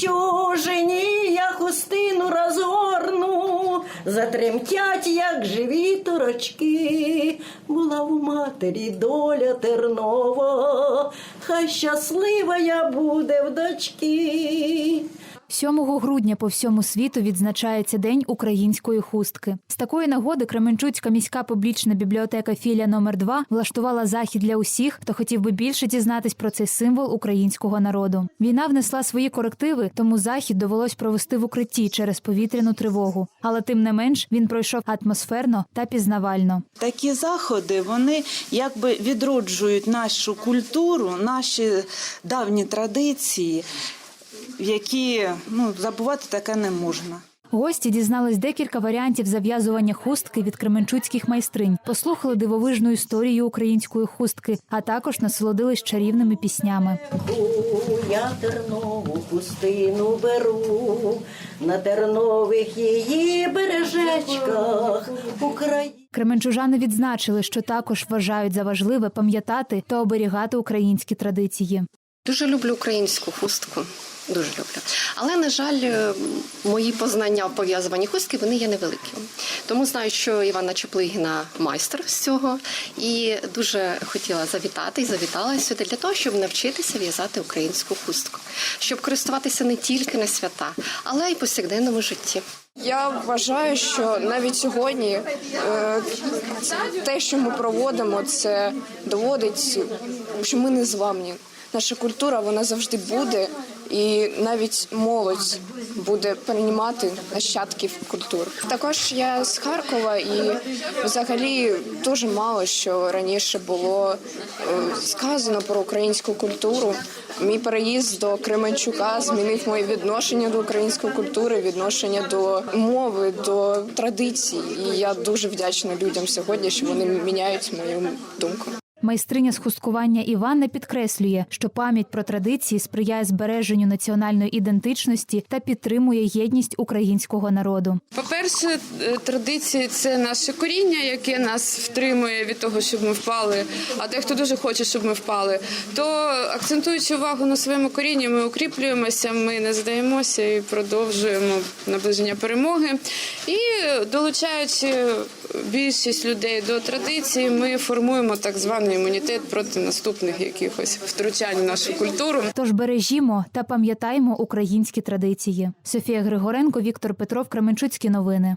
чужині я хустину розгорну, затремтять, як живі торочки. Була в матері доля тернова, хай щаслива я буде в дочки. 7 грудня по всьому світу відзначається День української хустки. З такої нагоди Кременчуцька міська публічна бібліотека філія номер 2 влаштувала захід для усіх, хто хотів би більше дізнатись про цей символ українського народу. Війна внесла свої корективи, тому захід довелось провести в укритті через повітряну тривогу. Але тим не менш він пройшов атмосферно та пізнавально. Такі заходи вони якби відроджують нашу культуру, наші давні традиції, в які ну, забувати таке не можна. Гості дізнались декілька варіантів зав'язування хустки від кременчуцьких майстринь, послухали дивовижну історію української хустки, а також насолодились чарівними піснями. Я тернову хустину беру, на тернових її бережечках Україна. Кременчужани відзначили, що також вважають за важливе пам'ятати та оберігати українські традиції. Дуже люблю українську хустку. Дуже люблю. Але, на жаль, е, мої познання в пов'язуванні хустки вони є невеликі. Тому знаю, що Івана Чеплигіна майстер з цього, і дуже хотіла завітати і завітала сюди для того, щоб навчитися в'язати українську хустку, щоб користуватися не тільки на свята, але й повсякденному житті. Я вважаю, що навіть сьогодні е, те, що ми проводимо, це доводить, що ми не зламні. Наша культура вона завжди буде, і навіть молодь буде переймати нащадків культур. Також я з Харкова, і взагалі дуже мало що раніше було е, сказано про українську культуру. Мій переїзд до Кременчука змінив моє відношення до української культури, відношення до мови, до традицій. І я дуже вдячна людям сьогодні, що вони міняють мою думку. Майстриня з хусткування Іванна підкреслює, що пам'ять про традиції сприяє збереженню національної ідентичності та підтримує єдність українського народу. По-перше, е, традиції це наше коріння, яке нас втримує від того, щоб ми впали. А дехто дуже хоче, щоб ми впали. То акцентуючи увагу на своєму корінні, ми укріплюємося, ми не здаємося і продовжуємо наближення перемоги. І долучаючи більшість людей до традиції, ми формуємо так званий імунітет проти наступних якихось втручань в нашу культуру. Тож бережімо та пам'ятаємо українські традиції. Софія Григоренко, Віктор Петров, Кременчуцькі новини.